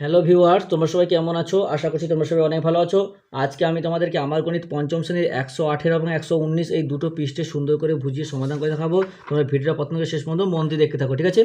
Hello viewers, তোমরা সবাই কেমন আছো? আশা করছি তোমরা সবাই অনেক ভালো আছো। আজকে আমি তোমাদেরকে আমার গণিত পঞ্চম শ্রেণির একশো আঠেরো এবং একশো উনিশ এই দুটো পৃষ্ঠে সুন্দর করে বুঝিয়ে সমাধান করে দেখাবো। তোমরা ভিডিওটা প্রথম শেষ পর্যন্ত মন দিয়ে দেখতে থাকো, ঠিক আছে?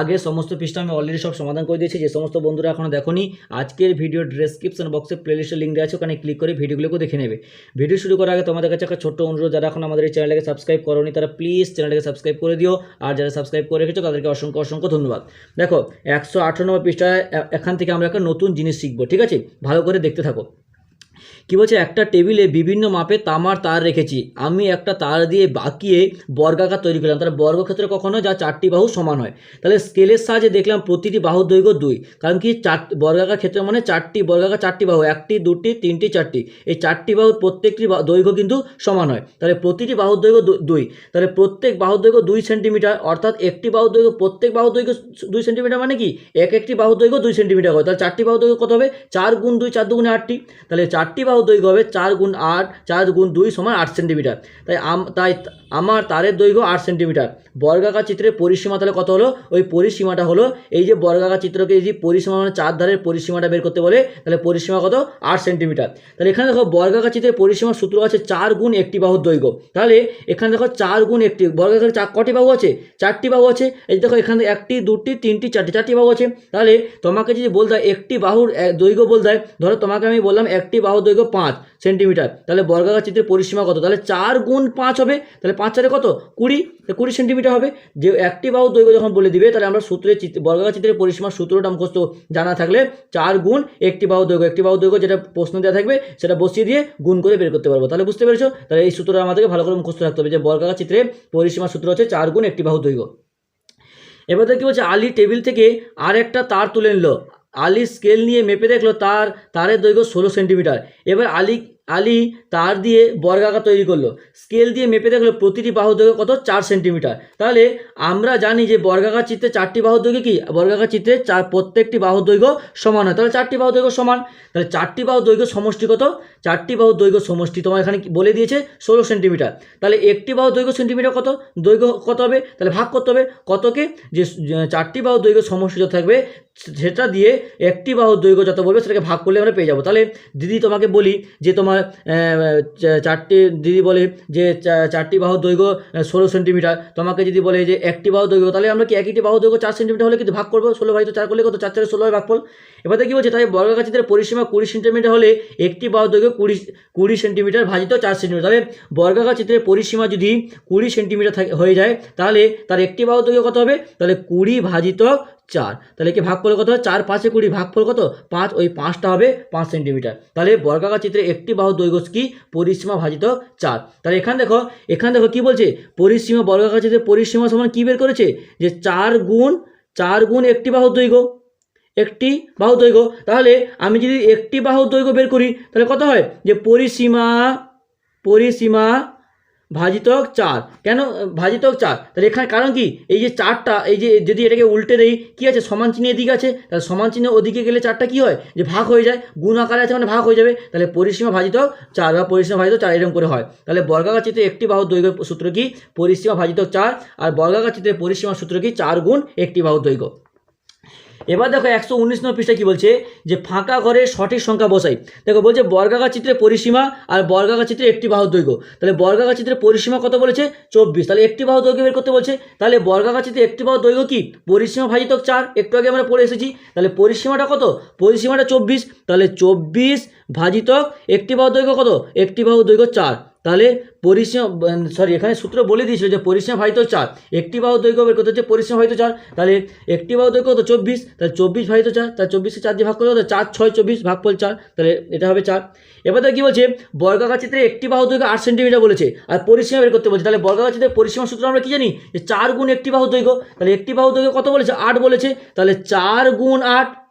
আগে সমস্ত পৃষ্ঠা আমি অলরেডি সব সমাধান করে দিয়েছি। যে সমস্ত বন্ধুরা এখনও দেখোনি, আজকের ভিডিও ডেসক্রিপশন বক্সে প্লেলিস্টের লিঙ্ক দেওয়া আছে, ওখানে ক্লিক করে ভিডিওগুলোকে দেখে নেবে। ভিডিও শুরু করার আগে তোমাদের কাছে একটা ছোট্ট অনুরোধ, যারা এখন আমাদের এই চ্যানেলটাকে সাবস্ক্রাইব করোনি, তারা প্লিজ চ্যানেলটাকে সাবস্ক্রাইব করে দিও। আর যারা সাবস্ক্রাইব করে রেখেছো, তাদেরকে অসংখ্য অসংখ্য ধন্যবাদ। দেখো, একশো আঠারো নম্বর পৃষ্ঠায় এখান থেকে আমরা একটা নতুন জিনিস শিখব ঠিক আছে? ভালো করে দেখতে থাকো। কি বলছে? একটা টেবিলে বিভিন্ন মাপে তামার তার রেখেছি। আমি একটা তার দিয়ে বাঁকিয়ে বর্গাকার তৈরি করলাম। তাহলে বর্গক্ষেত্রে কখনো যা চারটি বাহু সমান হয়। তাহলে স্কেলের সাহায্যে দেখলাম প্রতিটি বাহুর দৈর্ঘ্য দুই। কারণ কি? চার, বর্গাকার ক্ষেত্রে মানে চারটি, বর্গাকার চারটি বাহু। একটি, দুটি, তিনটি, চারটি। এই চারটি বাহুর প্রত্যেকটি দৈর্ঘ্য কিন্তু সমান হয়। তাহলে প্রতিটি বাহুর দৈর্ঘ্য দুই। তাহলে প্রত্যেক বাহুর দৈর্ঘ্য দুই সেন্টিমিটার। অর্থাৎ একটি বাহুর দৈর্ঘ্য, প্রত্যেক বাহুর দৈর্ঘ্য দুই সেন্টিমিটার মানে কি? এক একটি বাহুর দৈর্ঘ্য দুই সেন্টিমিটার হয় তাহলে চারটি বাহুর দৈর্ঘ্য কত হবে? চার গুণ দুই, চার দুগুণে আটটি। তাহলে চারটি বাহুর দৈর্ঘ্য হবে চার গুণ আট, চার গুণ দুই সমান আট সেন্টিমিটার। তাই তাই আমার তারের দৈর্ঘ্য আট সেন্টিমিটার। বর্গাকার চিত্রের পরিসীমা তাহলে কত হলো? ওই পরিসীমাটা হলো, এই যে বর্গাকার চিত্রকে এই যে পরিসীমা মানে চার ধারের পরিসীমাটা বের করতে বলে, তাহলে পরিসীমা কত? আট সেন্টিমিটার। তাহলে এখানে দেখো বর্গাকার চিত্রের পরিসীমার সূত্র আছে চার গুণ একটি বাহুর দৈর্ঘ্য। তাহলে এখানে দেখো চার গুণ একটি, বর্গাকার চার, কটি বাহু আছে? চারটি বাহু আছে। এই দেখো এখানে একটি, দুটি, তিনটি, চারটি চারটি বাহু আছে। তাহলে তোমাকে যদি বলতে একটি বাহুর দৈর্ঘ্য বলতে ধরো তোমাকে আমি বললাম একটি বাহুর দৈর্ঘ্য পাঁচ সেন্টিমিটার। তাহলে বর্গাকার চিত্রের পরিসীমা কত? তাহলে চার গুণ পাঁচ হবে। তাহলে পাঁচ চারে কত? কুড়ি। কুড়ি সেন্টিমিটার হবে। যে একটি বাহুর দৈর্ঘ্য যখন বলে দিবে, তাহলে আমরা সূত্রের চিত্র, বর্গাকার চিত্রের পরিসীমার সূত্রটা মুখস্থ জানা থাকলে চার গুণ একটি বাহুর দৈর্ঘ্য। একটি বাহুর দৈর্ঘ্য যেটা প্রশ্ন দেওয়া থাকবে, সেটা বসিয়ে দিয়ে গুণ করে বের করতে পারব। তাহলে বুঝতে পেরেছ? তাহলে এই সূত্রটা আমাদেরকে ভালো করে মুখস্থ রাখতে হবে যে বর্গাকার চিত্রে পরিসীমার সূত্র হচ্ছে চার গুণ একটি বাহুর দৈর্ঘ্য। এবার দেখি বলছে আলী টেবিল থেকে আর একটা তার তুলে নিল। আলি স্কেল নিয়ে মেপে দেখল তার, তারের দৈর্ঘ্য ষোলো সেন্টিমিটার এবার আলি আলি তার দিয়ে বর্গাকার তৈরি করল। স্কেল দিয়ে মেপে দেখল প্রতিটি বাহু দৈর্ঘ্য কত? চার সেন্টিমিটার তাহলে আমরা জানি যে বর্গাকার চিত্রে চারটি বাহু দৈর্ঘ্য কি? বর্গাকার চিত্রে চার, প্রত্যেকটি বাহু দৈর্ঘ্য সমান হয়। তাহলে চারটি বাহু দৈর্ঘ্য সমান। তাহলে চারটি বাহু দৈর্ঘ্য সমষ্টি কত? চারটি বাহু দৈর্ঘ্য সমষ্টি তোমার এখানে বলে দিয়েছে ষোলো সেন্টিমিটার তাহলে একটি বাহু দৈর্ঘ্য সেন্টিমিটার কত? দৈর্ঘ্য কত হবে? তাহলে ভাগ করতে হবে কতকে? যে চারটি বাহু দৈর্ঘ্য সমষ্টি থাকবে সেটা দিয়ে একটি বাহুর দৈর্ঘ্য যত বলবে সেটাকে ভাগ করলে আমরা পেয়ে যাব। তাহলে দিদি তোমাকে বলি যে তোমার চারটি, দিদি বলে যে চারটি বাহুর দৈর্ঘ্য ষোলো সেন্টিমিটার। তোমাকে যদি বলে যে একটি বাহু দৈর্ঘ্য, তাহলে আমরা কি একটি বাহু দৈর্ঘ্য চার সেন্টিমিটার হলে কিন্তু ভাগ করব? ষোলো ভাই তো চার করলে কত? চার চারে ষোলো ভাগ ফল এবারে কি বলছে? তাই বর্গাকার চিত্রের পরিসীমা কুড়ি সেন্টিমিটার হলে একটি বাহু দৈর্ঘ্য কুড়ি কুড়ি সেন্টিমিটার ভাজিত চার সেন্টিমিটার। তাহলে বর্গাকার চিত্রের পরিসীমা যদি কুড়ি সেন্টিমিটার হয়ে যায়, তাহলে তার একটি বাহু দৈর্ঘ্য কত হবে? তাহলে কুড়ি ভাজিত চার। তাহলে কি ভাগ করলে কত? চার, পাঁচে কুড়ি। ভাগ ফল কত? পাঁচ। ওই পাঁচটা হবে পাঁচ সেন্টিমিটার। তাহলে বর্গাকার চিত্রে একটি বাহু দৈর্ঘ্য কি? পরিসীমা ভাজিত চার। তাহলে এখানে দেখো এখানে দেখো কি বলছে? পরিসীমা, বর্গাকার চিত্রে পরিসীমা সমান কি বের করেছে? যে চার গুণ চার গুণ একটি বাহু দৈর্ঘ্য। একটি বাহু দৈর্ঘ্য। তাহলে আমি যদি একটি বাহু দৈর্ঘ্য বের করি, তাহলে কত হয়? যে পরিসীমা পরিসীমা ভাজিতক চার কেন? ভাজিতক চার তাহলে এখানে কারণ কি? এই যে চারটা, এই যে যদি এটাকে উল্টে দেই, কি আছে? সমান চিহ্ন এদিকে আছে। তাহলে সমান চিহ্ন ওদিকে গেলে চারটা কি হয়? যে ভাগ হয়ে যায়। গুণ আকারে আছে মানে ভাগ হয়ে যাবে। তাহলে পরিসীমা ভাজিতক চার বা পরিসীমা ভাজিতক চার এরকম করে হয়। তাহলে বর্গাকার চিত্রে একটি বাহু দৈর্ঘ্য সূত্র কি? পরিসীমা ভাজিতক চার আর বর্গাকার চিত্রে পরিসীমা সূত্র কি? চার গুণ একটি বাহু দৈর্ঘ্য। এবার দেখো একশো উনিশ নম্বর পৃষ্ঠা কী বলছে? যে ফাঁকা ঘরে সঠিক সংখ্যা বসাই। দেখো বলছে বর্গাকার চিত্রের পরিসীমা আর বর্গাকার চিত্রে একটি বাহুর দৈর্ঘ্য। তাহলে বর্গাকার চিত্রের পরিসীমা কত বলেছে? চব্বিশ। তাহলে একটি বাহু দৈর্ঘ্য বের করতে বলছে। তাহলে বর্গাকার চিত্রে একটি বাহু দৈর্ঘ্য কি? পরিসীমা ভাজিতক চার। একটু আগে আমরা পড়ে এসেছি। তাহলে পরিসীমাটা কত? পরিসীমাটা চব্বিশ। তাহলে চব্বিশ ভাজিতক একটি বাহু দৈর্ঘ্য কত? একটি বাহু দৈর্ঘ্য চার। তাহলে পরিসীমা সরি এখানে সূত্র বলে দিয়েছিল যে পরিসীমা ভাজিত চার। একটি বাহু দৈর্ঘ্য বের করতে হচ্ছে? পরিসীমা ভাজিত চার। তাহলে একটি বাহু দৈর্ঘ্য তো চব্বিশ। তাহলে চব্বিশ ভাজিত চার। তাহলে চব্বিশে চার দিয়ে ভাগ করতে হতো চার, ছয়, চব্বিশ ভাগ ফল চার। তাহলে এটা হবে চার। এবার তো কী বলছে? বর্গাকার চিত্রে একটি বাহু দৈর্ঘ্য আট সেন্টিমিটার বলেছে। আর পরিসীমা বের করতে বলছে। তাহলে বর্গাকার চিত্রের পরিসীমা সূত্র আমরা কি জানি? যে চার গুণ একটি বাহু দৈর্ঘ্য। তাহলে একটি বাহু দৈর্ঘ্য কত বলেছে? আট বলেছে। তাহলে চার গুণ আট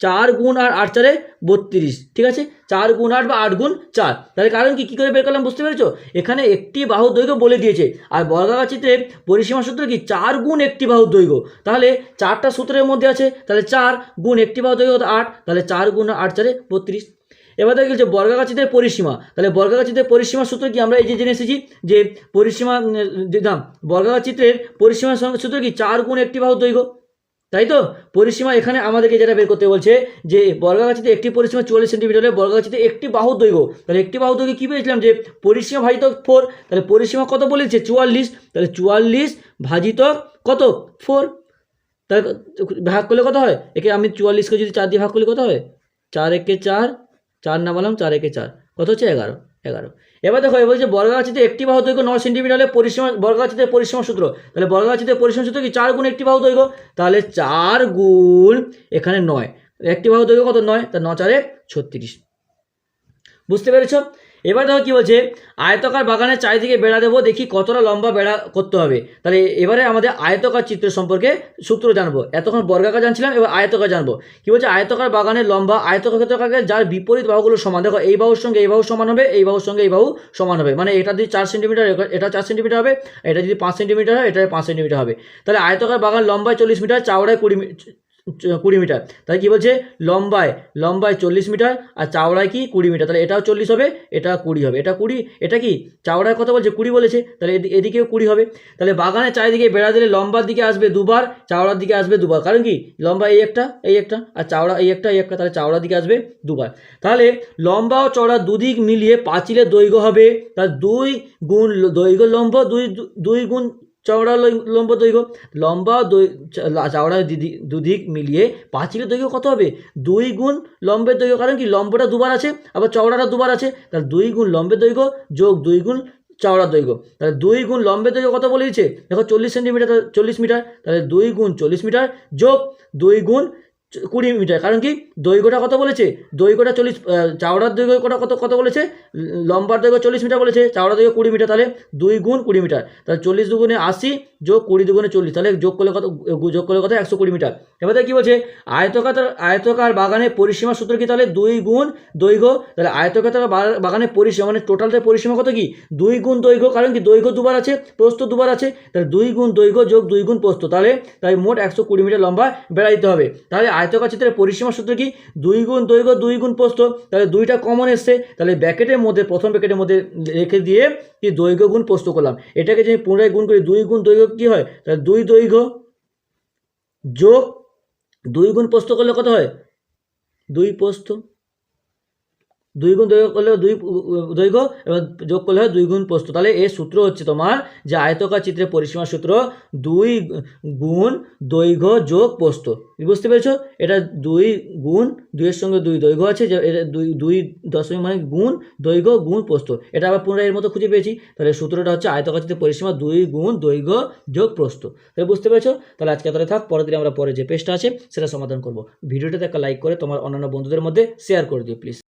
চার গুণ আর আট চারে বত্রিশ, ঠিক আছে? চার গুণ আট বা আট গুণ চার। তাহলে কারণ কি? কী করে বের করলাম বুঝতে পেরেছ? এখানে একটি বাহু দৈর্ঘ্য বলে দিয়েছে। আর বর্গাকার চিত্রে পরিসীমা সূত্র কি? চার গুণ একটি বাহু দৈর্ঘ্য। তাহলে চারটা সূত্রের মধ্যে আছে। তাহলে চার গুণ একটি বাহু দৈর্ঘ্য আট। তাহলে চার গুণ আট চারে বত্রিশ। এবার দেখা গেছে চিত্রের পরিসীমা। তাহলে চিত্রের পরিসীমা সূত্র কি? আমরা এই যে জেনে এসেছি যে পরিসীমা দাম বর্গাকাচিত্রের পরিসীমা সূত্র কি? চার গুণ একটি বাহু দৈর্ঘ্য। তাই তো? পরিসীমা এখানে আমাদেরকে যেটা বের করতে বলছে যে বর্গাগাছিতে একটি পরিসীমা চুয়াল্লিশ সেন্টিমিটার বর্গাগাছিতে একটি বাহুর দৈর্ঘ্য। তাহলে একটি বাহুর দৈর্ঘ্য কী পেয়েছিলাম যে পরিসীমা ভাজিত ফোর? তাহলে পরিসীমা কত বলেছে? চুয়াল্লিশ। তাহলে চুয়াল্লিশ ভাজিত কত? ফোর। তাহলে ভাগ করলে কত হয়? একে আমি চুয়াল্লিশকে যদি চার দিয়ে ভাগ করলে কত হয়? চার একে চার চার না বললাম চার একে চার। কত হচ্ছে এগারো? এগারো। এবার দেখো এবার বলছে বর্গাগাছিতে একটি বাহু দৈর্ঘ্য নয় সেন্টিমিটার হলে পরিসীমা বর্গাগাছিতে পরিসীমা সূত্র। তাহলে বর্গাগাছিতে পরিসীমা সূত্র কি? চার গুণ একটি বাহু দৈর্ঘ্য? তাহলে চার গুণ এখানে নয়। একটি বাহু দৈর্ঘ্য কত? নয়। তা ন চারে ছত্রিশ। বুঝতে পেরেছ? এবার দেখো কি বলছে? আয়তকার বাগানের চারিদিকে বেড়া দেবো, দেখি কতটা লম্বা বেড়া করতে হবে। তাহলে এবারে আমাদের আয়তকার চিত্র সম্পর্কে সূত্র জানব। এতক্ষণ বর্গাকার জানছিলাম, এবার আয়তকার জানব। কি বলছে? আয়তকার বাগানের লম্বা আয়তকার ক্ষেত্রকারকে যার বিপরীত বাহুগুলো সমান। দেখো, এই বাহুর সঙ্গে এই বাহু সমান হবে, এই বাহুর সঙ্গে এই বাহু সমান হবে। মানে এটা যদি চার সেন্টিমিটার, এটা চার সেন্টিমিটার হবে, এটা যদি পাঁচ সেন্টিমিটার হয় এটা পাঁচ সেন্টিমিটার হবে। তাহলে আয়তকার বাগান লম্বায় চল্লিশ মিটার, চওড়ায় কুড়ি কুড়ি মিটার। তাহলে কি বলছে? লম্বায় লম্বায় চল্লিশ মিটার আর চাওড়ায় কি কুড়ি মিটার। তাহলে এটাও চল্লিশ হবে, এটা কুড়ি হবে। এটা কুড়ি, এটা কি? চাওড়ায় কথা বলছে, কুড়ি বলেছে। তাহলে এদি- এদিকেও কুড়ি হবে। তাহলে বাগানের চারিদিকে বেড়া দিলে লম্বার দিকে আসবে দুবার, চাওড়ার দিকে আসবে দুবার। কারণ কি? লম্বা এই একটা এই একটা, আর চাওড়া এই একটা এই একটা, তাহলে চাওড়ার দিকে আসবে দুবার। তাহলে লম্বা ও চওড়া দুদিক মিলিয়ে পাঁচিলের দৈর্ঘ্য হবে তার দুই গুণ দৈর্ঘ্য লম্ব, দুই দুই গুণ চওড়া লম্বা দৈর্ঘ্য। লম্বা চওড়া দিদি- দুদিক মিলিয়ে পাঁচিলের দৈর্ঘ্য কত হবে? দুই গুণ লম্বের দৈর্ঘ্য। কারণ কি? লম্বটা দুবার আছে, আবার চওড়াটা দুবার আছে। তাহলে দুই গুণ লম্বের দৈর্ঘ্য যোগ দুই গুণ চওড়া দৈর্ঘ্য। তাহলে দুই গুণ লম্বের দৈর্ঘ্য কত বলেছে দেখো চল্লিশ সেন্টিমিটার, চল্লিশ মিটার। তাহলে দুই গুণ চল্লিশ মিটার যোগ দুই গুণ কুড়ি মিটার কারণ কি? দৈর্ঘ্যটা কত বলেছে? দৈর্ঘ্যটা চল্লিশ চাওড়ার দৈর্ঘ্য কত কত বলেছে? লম্বার দৈর্ঘ্য চল্লিশ মিটার বলেছে চাওড়া দৈর্ঘ্য কুড়ি মিটার। তাহলে দুই গুণ কুড়ি মিটার। তাহলে চল্লিশ দুগুণে আশি যোগ কুড়ি দুগুণে চল্লিশ। তাহলে যোগ করলে কত, যোগ করলে কত? একশো কুড়ি মিটার। এবার কি বলছে? আয়তকার আয়তকার বাগানের পরিসীমা সূত্র কি? তাহলে দুই গুণ দৈর্ঘ্য। তাহলে আয়তকার বা- বাগানের পরিসীমা মানে টোটালটার পরিসীমা কত কি? দুই গুণ দৈর্ঘ্য। কারণ কি? দৈর্ঘ্য দুবার আছে, প্রস্থ দুবার আছে। তাহলে দুই গুণ দৈর্ঘ্য যোগ দুই গুণ প্রস্থ। তাহলে তাই মোট একশো কুড়ি মিটার লম্বা বেড়া দিতে হবে। তাহলে আয়তকার চিত্রের পরিসীমা সূত্র কি? দুই গুণ দৈর্ঘ্য দুই গুণ প্রস্থ। তাহলে দুইটা কমন এসছে। তাহলে ব্যাকেটের মধ্যে, প্রথম ব্যাকেটের মধ্যে রেখে দিয়ে কি দৈর্ঘ্য গুণ প্রস্থ করলাম। এটাকে যদি পুনরায় গুণ করি, দুই গুণ দৈর্ঘ্য কী হয়? তাহলে দুই দৈর্ঘ্য যোগ দুই গুণ প্রস্থ করলে কত হয়? দুই প্রস্থ। দুই গুণ দৈর্ঘ্য করলে দুই দৈর্ঘ্য এবং যোগ করলে হয় দুই গুণ প্রস্থ। তাহলে এর সূত্র হচ্ছে তোমার যে আয়তকার চিত্রের পরিসীমা সূত্র দুই গুণ দৈর্ঘ্য যোগ প্রস্থ। বুঝতে পেরেছ? এটা দুই গুণ, দুইয়ের সঙ্গে দুই দৈর্ঘ্য আছে, যে এটা দুই দুই দশমিক মানে গুণ দৈর্ঘ্য, গুণ প্রস্থ। এটা আবার পুনরায় এর মতো খুঁজে পেয়েছি। তাহলে সূত্রটা হচ্ছে আয়তকার চিত্রের পরিসীমা দুই গুণ দৈর্ঘ্য যোগ প্রস্থ। তাহলে বুঝতে পেরেছ? তাহলে আজকে তাহলে থাক, পরের দিন আমরা পরে যে পেজটা আছে সেটা সমাধান করব। ভিডিওটাতে একটা লাইক করে তোমার অন্যান্য বন্ধুদের মধ্যে শেয়ার করে দিও প্লিজ